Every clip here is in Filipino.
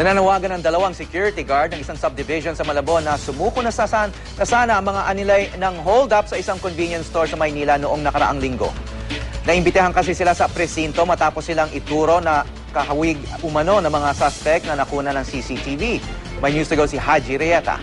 Nananawagan ng dalawang security guard ng isang subdivision sa Malabon na sumuko na, sasan, na sana ang mga anilay ng hold-up sa isang convenience store sa Maynila noong nakaraang linggo. Naimbitahan kasi sila sa presinto matapos silang ituro na kahawig umano ng mga suspect na nakuna ng CCTV. May news to go si Haji Rieta.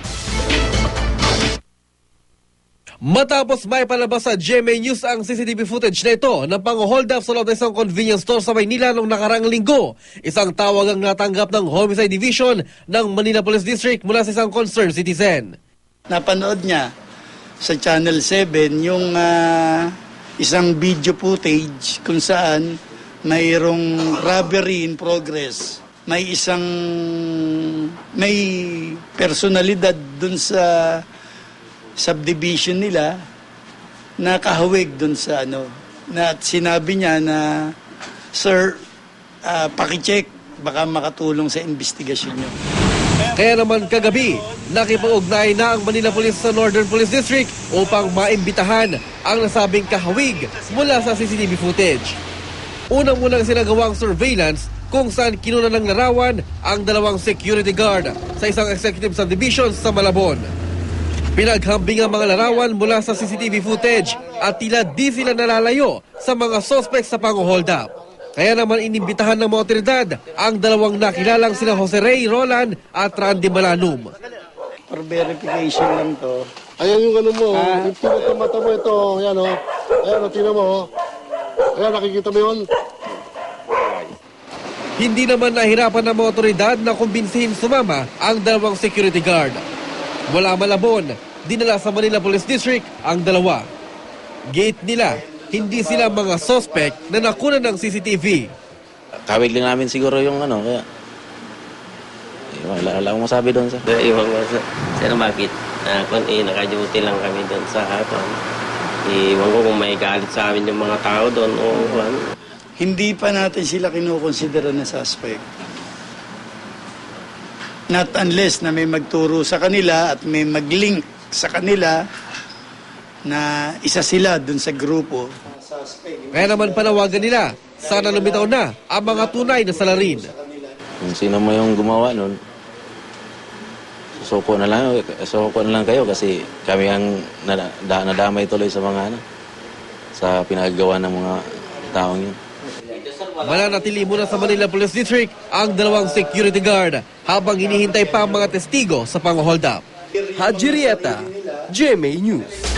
Matapos may palabas sa GMA News ang CCTV footage na ito ng pang-hold up sa loob ng isang convenience store sa Maynila noong nakarang linggo. Isang tawag ang natanggap ng Homicide Division ng Manila Police District mula sa isang concerned citizen. napanood niya sa Channel 7 yung ah, isang video footage kung saan mayroong robbery in progress. May isang may personalidad dun sa subdivision nila na kahawig dun sa ano na at sinabi niya na sir ah, paki-check baka makatulong sa investigasyon niyo. Kaya naman kagabi, nakipag-ugnay na ang Manila Police sa Northern Police District upang maimbitahan ang nasabing kahawig mula sa CCTV footage. Unang-unang sinagawang surveillance kung saan kinuna ng larawan ang dalawang security guard sa isang executive subdivision sa Malabon. Pinaghambing ang mga larawan mula sa CCTV footage at tila di sila nalalayo sa mga suspect sa pang-hold up. Kaya naman inimbitahan ng mga otoridad ang dalawang nakilalang sina Jose Ray Roland at Randy Malanum. For verification lang to. Ayan yung ano mo, Ah. yung pinaka mata mo ito, ayan o. Ayan o, tingnan mo o. Ayan, nakikita mo yun? Hindi naman nahirapan ng mga otoridad na kumbinsihin sumama ang dalawang security guard. Wala malabon, dinala sa Manila Police District ang dalawa. Gate nila, hindi sila mga suspect na nakunan ng CCTV. Kawig lang namin siguro yung ano, kaya... Wala, wala akong masabi doon sa... Iwan ko sa, sir, bakit? Uh, kung eh, naka-duty lang kami doon sa hapon. Iwan ko kung may galit sa amin yung mga tao doon o ano. Hindi pa natin sila kinukonsidera na suspect. Not unless na may magturo sa kanila at may mag-link sa kanila na isa sila dun sa grupo. Kaya naman panawagan nila, sana lumitaw na ang mga tunay na salarin. Kung sino mo yung gumawa nun, susuko na lang, susuko na lang kayo kasi kami ang nada- da- nadamay tuloy sa mga ano, sa pinagagawa ng mga taong yun. Mananatili muna sa Manila Police District ang dalawang security guard habang hinihintay pa ang mga testigo sa pang-hold up. Haji Rieta, GMA News.